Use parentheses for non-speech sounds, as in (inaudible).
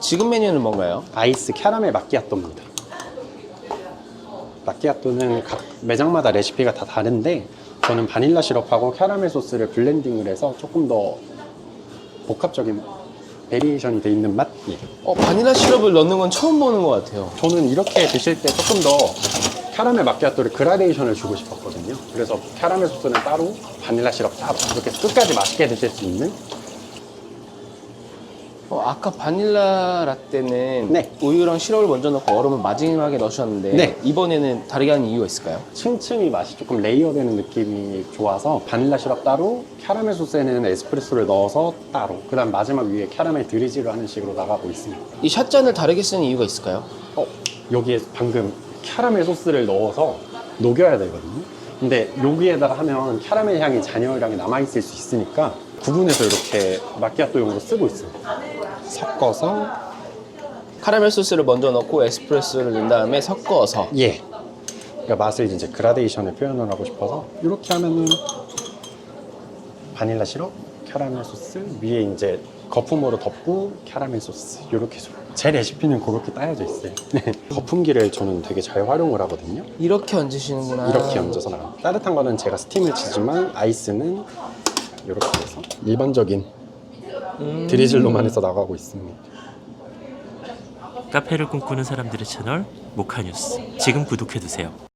지금 메뉴는 뭔가요? 아이스 캐러멜 마끼아또입니다. 마끼아또는 각 매장마다 레시피가 다 다른데 저는 바닐라 시럽하고 캐러멜 소스를 블렌딩을 해서 조금 더 복합적인 베리에이션이 돼 있는 맛이에요. 어, 바닐라 시럽을 넣는 건 처음 보는 것 같아요. 저는 이렇게 드실 때 조금 더 캐러멜 마끼아또를 그라데이션을 주고 싶었거든요. 그래서 캐러멜 소스는 따로, 바닐라 시럽 따로 이렇게 끝까지 맛있게 드실 수 있는 어, 아까 바닐라 라떼는 네. 우유랑 시럽을 먼저 넣고 얼음을 마지막에 넣으셨는데 네. 이번에는 다르게 하는 이유가 있을까요? 층층이 맛이 조금 레이어되는 느낌이 좋아서 바닐라 시럽 따로 캐러멜 소스에는 에스프레소를 넣어서 따로 그다음 마지막 위에 캐러멜 드리즈를 하는 식으로 나가고 있습니다 이 샷잔을 다르게 쓰는 이유가 있을까요? 어, 여기에 방금 캐러멜 소스를 넣어서 녹여야 되거든요 근데 여기에다가 하면 캐러멜 향이 잔여향이 남아있을 수 있으니까 구분해서 이렇게 마키아토용으로 쓰고 있어요 섞어서 카라멜 소스를 먼저 넣고 에스프레소를 넣은 다음에 섞어서 예. 그러니까 맛을 이제 그라데이션을 표현을 하고 싶어서 이렇게 하면은 바닐라 시럽, 캐러멜 소스 위에 이제 거품으로 덮고 캐러멜 소스 이렇게 줘. 제 레시피는 그렇게 따여져 있어요. 네. (laughs) 거품기를 저는 되게 잘 활용을 하거든요. 이렇게 얹으시는구나. 이렇게 얹어서 나가. 따뜻한 거는 제가 스팀을 치지만 아이스는 이렇게 해서 일반적인 음. 드리즐로만 해서 나가고 있습니다. 카페를 꿈꾸는 사람들의 채널 모카뉴스 지금 구독해두세요.